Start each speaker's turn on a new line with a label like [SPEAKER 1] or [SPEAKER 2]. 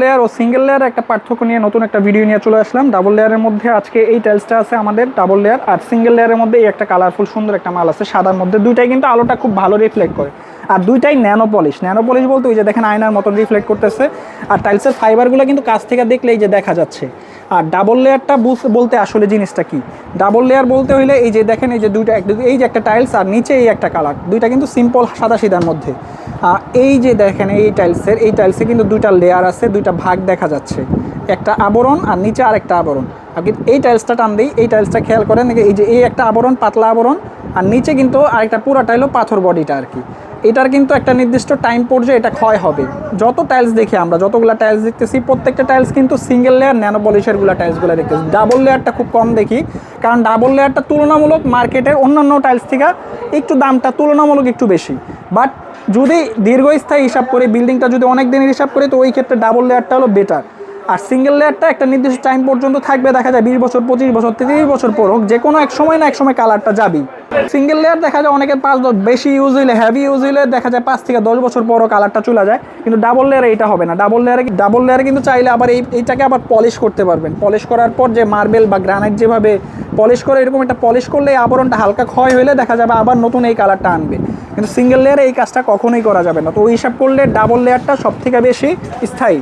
[SPEAKER 1] Layer ও single layer একটা পার্থক্য নিয়ে নতুন একটা ভিডিও নিয়ে চলে আসলাম। ডাবল লেয়ারের মধ্যে আজকে এই টাইলসটা আছে আমাদের ডাবল লেয়ার আর সিঙ্গেল লেয়ারের মধ্যে এই একটা কালারফুল সুন্দর একটা মাল আছে সাদার মধ্যে। দুইটাই কিন্তু আলোটা খুব ভালো রিফ্লেক্ট করে। আর দুইটাই ন্যানো পলিশ ন্যানো পলিশ বলতে ওই যে দেখেন আয়নার মতন রিফ্লেক্ট করতেছে। আর টাইলসের ফাইবারগুলো কিন্তু কাছ থেকে দেখলেই যে দেখা যাচ্ছে। আর ডাবল লেয়ারটা বলতে আসলে জিনিসটা কি? ডাবল লেয়ার বলতে হইলে এই যে দেখেন এই যে দুইটা এই যে একটা টাইলস আর নিচে এই একটা কালার দুইটা কিন্তু সিম্পল সাদা সিদার মধ্যে। আর এই যে দেখেন এই টাইলসের এই টাইলসে কিন্তু দুইটা লেয়ার আছে, দুইটা ভাগ দেখা যাচ্ছে। একটা আবরণ আর নিচে আরেকটা আবরণ। আপনি এই টাইলসটা টান দিই, এই টাইলসটা খেয়াল করেন এই যে এই একটা আবরণ, পাতলা আবরণ আর নিচে কিন্তু আরেকটা পুরা টাইলও পাথর বডিটা আর কি। এটার কিন্তু একটা নির্দিষ্ট টাইম পর্যায়ে এটা ক্ষয় হবে। যত টাইলস দেখি আমরা, যতগুলো টাইলস দেখতেছি, প্রত্যেকটা টাইলস কিন্তু সিঙ্গেল লেয়ার ন্যানো পলিশেরগুলো টাইলসগুলো দেখতেছি। ডাবল লেয়ারটা খুব কম দেখি, কারণ ডাবল লেয়ারটা তুলনামূলক মার্কেটের অন্যান্য টাইলস থেকে একটু দামটা তুলনামূলক একটু বেশি। বাট যদি দীর্ঘস্থায়ী হিসাব করে বিল্ডিংটা যদি অনেক দিনের হিসাব করে, তো ওই ক্ষেত্রে ডাবল লেয়ারটা হলো বেটার আর সিঙ্গেল লেয়ারটা একটা নির্দিষ্ট টাইম পর্যন্ত থাকবে, দেখা যায় বিশ বছর, পঁচিশ বছর, তিরিশ বছর পর হোক যে কোনো এক সময় না এক সময় কালারটা যাবেই। সিঙ্গেল লেয়ার দেখা যায় অনেকের পাঁচ দশ বেশি ইউজ হইলে হেভি ইউজ হইলে দেখা যায় পাঁচ থেকে দশ বছর পরও কালারটা চলে যায়। কিন্তু ডাবল লেয়ারে এটা হবে না। ডাবল লেয়ারে ডাবল লেয়ারে কিন্তু চাইলে আবার এই এইটাকে আবার পলিশ করতে পারবেন। পলিশ করার পর যে মার্বেল বা গ্রানাইট যেভাবে পলিশ করে, এরকম একটা পলিশ করলে এই আবরণটা হালকা ক্ষয় হইলে দেখা যাবে আবার নতুন এই কালারটা আনবে। কিন্তু সিঙ্গেল লেয়ারে এই কাজটা কখনোই করা যাবে না। তো ওই হিসাব করলে ডাবল লেয়ারটা সব থেকে বেশি স্থায়ী।